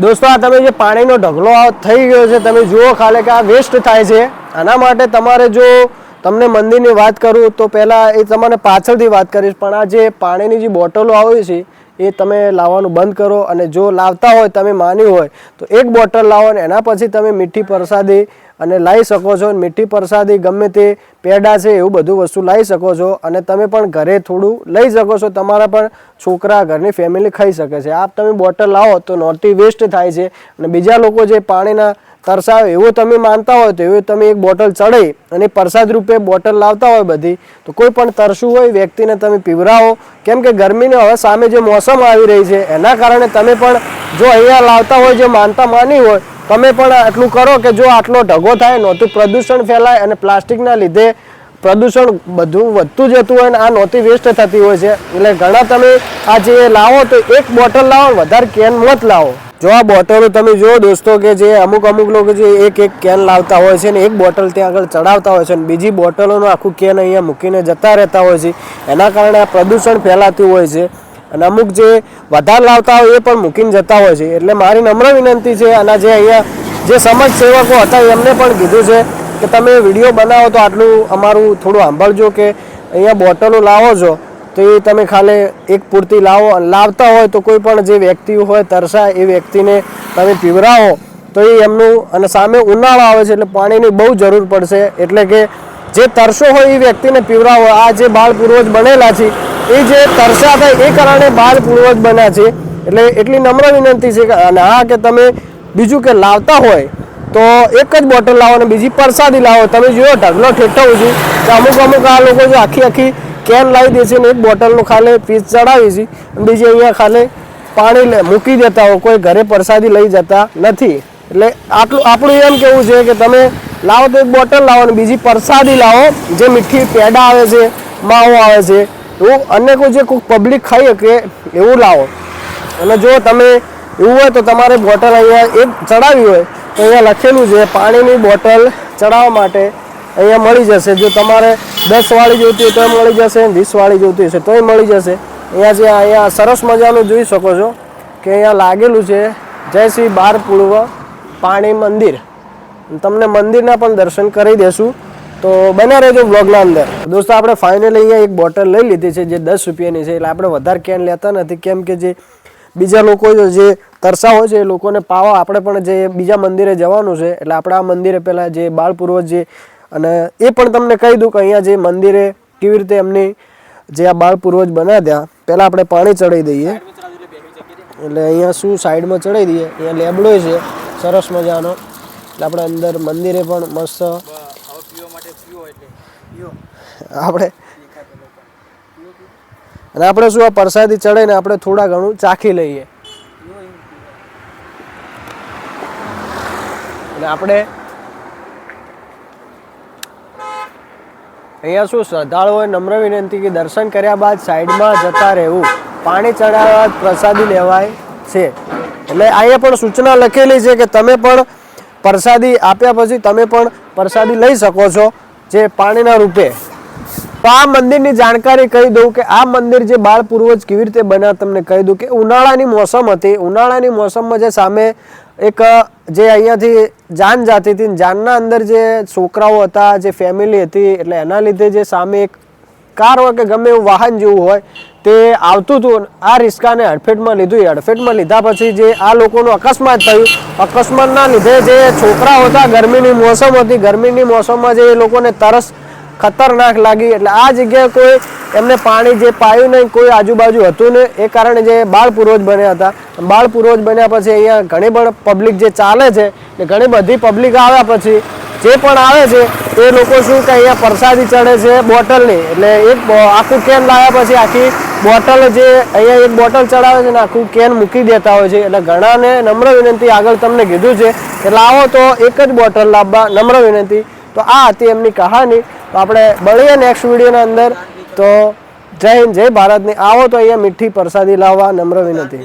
દોસ્તો, આ તમે જે પાણીનો ઢગલો થઈ ગયો છે, તમે જુઓ ખાલી કે આ વેસ્ટ થાય છે. આના માટે તમારે જો તમને મંદિરની વાત કરું, તો પહેલાં એ તમને પાછળથી વાત કરીશ, પણ આ જે પાણીની જે બોટલો આવે છે, એ તમે લાવવાનું બંધ કરો અને જો લાવતા હોય, તમે માની હોય, તો એક બોટલ લાવો અને એના પછી તમે મીઠી પ્રસાદી અને લાવી શકો છો, મીઠી પ્રસાદી ગમે તે પેડા છે એવું બધું વસ્તુ લાવી શકો છો અને તમે પણ ઘરે થોડું લઈ શકો છો. તમારા પણ છોકરા ઘરની ફેમિલી ખાઈ શકે છે. આપ તમે બોટલ લાવો તો નોટી વેસ્ટ થાય છે અને બીજા લોકો જે પાણીના તરસાવે એવું તમે માનતા હોય તો એવું તમે એક બોટલ ચડાઈ અને પ્રસાદ રૂપે બોટલ લાવતા હોય બધી. તો કોઈ પણ તરસું હોય, વ્યક્તિને તમે પીવરાવો કેમ કે ગરમીને હવે સામે જે મોસમ આવી રહી છે, એના કારણે તમે પણ જો અહીંયા લાવતા હોય, જે માનતા માની હોય તમે પણ આટલું કરો કે જો આટલો ઢગો થાય નહોતું પ્રદૂષણ ફેલાય અને પ્લાસ્ટિકના લીધે પ્રદૂષણ બધું વધતું જતું હોય ને આ નહોતી વેસ્ટ થતી હોય છે. એટલે ઘણા તમે આ જે લાવો તો એક બોટલ લાવો, વધારે કેન મત લાવો. જો આ બોટલો તમે જુઓ દોસ્તો કે જે અમુક અમુક લોકો જે એક એક કેન લાવતા હોય છે ને એક બોટલ ત્યાં આગળ ચડાવતા હોય છે અને બીજી બોટલોનું આખું કેન અહીંયા મૂકીને જતા રહેતા હોય છે. એના કારણે આ પ્રદૂષણ ફેલાતું હોય છે. અને અમુક જે વધારે લાવતા હોય એ પણ મૂકીને જતા હોય છે. એટલે મારી નમ્ર વિનંતી છે, અને જે અહીંયા જે સમાજ સેવકો હતા, એમને પણ કીધું છે કે તમે વીડિયો બનાવો તો આટલું અમારું થોડું સાંભળજો કે અહીંયા બોટલો લાવો છો, તો એ તમે ખાલી એક પૂરતી લાવો. લાવતા હોય તો કોઈ પણ જે વ્યક્તિ હોય તરસાય એ વ્યક્તિને તમે પીવરાવો, તો એ એમનું અને સામે ઉનાળો આવે છે એટલે પાણીની બહુ જરૂર પડશે. એટલે કે જે તરસો હોય એ વ્યક્તિને પીવરાવો. આ જે બાળ પૂર્વજ બનેલા છે એ જે તરસ્યા હતા એ કારણે બાળ પૂર્વજ બન્યા છે. એટલે એટલી નમ્ર વિનંતી છે અને હા, કે તમે બીજું કે લાવતા હોય તો એક જ બોટલ લાવો અને બીજી પરસાદી લાવો. તમે જોયો ઢગલો ઠેઠવું છું કે અમુક અમુક આ લોકો જો આખી આખી કેન લાવી દે છે ને એક બોટલનું ખાલી પીસ ચડાવી છે બીજી અહીંયા ખાલે પાણી મૂકી દેતા હોય. કોઈ ઘરે પ્રસાદી લઈ જતા નથી. એટલે આટલું આપણું એમ કેવું છે કે તમે લાવો તો એક બોટલ લાવો અને બીજી પરસાદી લાવો. જે મીઠી પેડા આવે છે, માવો આવે છે એવું અનેકો જે કોઈ પબ્લિક ખાઈ શકે, એવું લાવો. અને જો તમે એવું હોય તો તમારે બોટલ અહીંયા એક ચડાવી હોય, તો અહીંયા લખેલું છે, પાણીની બોટલ ચડાવવા માટે અહીંયા મળી જશે. જો તમારે દસ વાળી જોઈતી હોય તો મળી જશે, વીસ વાળી જોઈતી હશે તોય મળી જશે. અહીંયા જે અહીંયા સરસ મજાનું જોઈ શકો છો કે અહીંયા લાગેલું છે, જય શ્રી બાર પૂર્વ પાણી મંદિર. તમને મંદિરના પણ દર્શન કરી દેશું. તો બના રહેજો બ્લોગના અંદર. દોસ્તો, આપણે ફાઇનલી અહીંયા એક બોટલ લઈ લીધી છે જે દસ રૂપિયાની છે, એટલે આપણે વધારે કેન લેતા નથી. કેમ કે જે બીજા લોકો જે તરસા હોય છે, એ લોકોને પાવા આપણે પણ જે બીજા મંદિરે જવાનું છે, એટલે આપણે આ મંદિરે પહેલાં જે બાળપૂર્વજ જે અને એ પણ તમને કહી દઉં કે અહીંયા જે મંદિરે કેવી રીતે એમની જે આ બાળપૂર્વજ બનાવ્યા, પહેલાં આપણે પાણી ચડાવી દઈએ. એટલે અહીંયા શું સાઈડમાં ચડાવી દઈએ? અહીંયા લેબડો છે, સરસ મજાનો. એટલે આપણે અંદર મંદિરે પણ મસ્ત આપણે અને આપણે શું આ પ્રસાદી ચડાવીને આપણે થોડા ઘણું ચાખી લઈએ. અને આપણે અહીંયા શું શ્રદ્ધાળુઓએ નમ્ર વિનંતી કે દર્શન કર્યા બાદ સાઈડમાં જતા રહેવું. પાણી ચડાવ્યા બાદ પ્રસાદી લેવાય છે. એટલે અહીંયા પણ સૂચના લખેલી છે કે તમે પણ પ્રસાદી આપ્યા પછી તમે પણ પ્રસાદી લઈ શકો છો. જે પાણીના રૂપે. તો આ મંદિરની જાણકારી કહી દઉં કે આ મંદિર જે બાળ પૂર્વજ કેવી રીતે બન્યા તમને કહી દઉં કે ઉનાળાની મોસમ હતી. ઉનાળાની મોસમમાં જે સામે એક, જે અહીંયાથી જાન જાતી હતી જાનના અંદર જે છોકરાઓ હતા, જે ફેમિલી હતી, એટલે એના લીધે જે સામે એક કાર હોય કે ગમે એવું વાહન જેવું હોય તે આવતું હતું આ રિસ્કાને હડફેટમાં લીધું. એ હડફેટમાં લીધા પછી જે આ લોકોનું અકસ્માત થયું, અકસ્માતના લીધે જે છોકરાઓ હતા, ગરમીની મોસમ હતી, ગરમીની મોસમમાં જે એ લોકોને તરસ, ખતરનાક લાગી. એટલે આ જગ્યાએ કોઈ એમને પાણી જે પાયું નહીં, કોઈ આજુબાજુ હતું ને એ કારણે જે બાળ પૂર્વજ બન્યા હતા. બાળ પૂર્વજ બન્યા પછી અહીંયા ઘણી પણ પબ્લિક જે ચાલે છે ને ઘણી બધી પબ્લિક આવ્યા પછી જે પણ આવે છે, એ લોકો શું કે અહીંયા પ્રસાદી ચડે છે બોટલની. એટલે એક આખું કેન લાવ્યા પછી આખી બોટલ જે અહીંયા એક બોટલ ચડાવે છે ને, આખું કેન મૂકી દેતા હોય છે. એટલે ઘણાને નમ્ર વિનંતી આગળ તમને કીધું છે કે લાવો તો એક જ બોટલ લાવવા, નમ્ર વિનંતી. તો આ હતી એમની કહાની. તો આપણે મળીએ નેક્સ્ટ વિડીયોના અંદર. તો જય હિન્દ, જય ભારતની આવો તો અહીંયા મીઠી પ્રસાદી લાવવા, નમ્ર વિનંતી.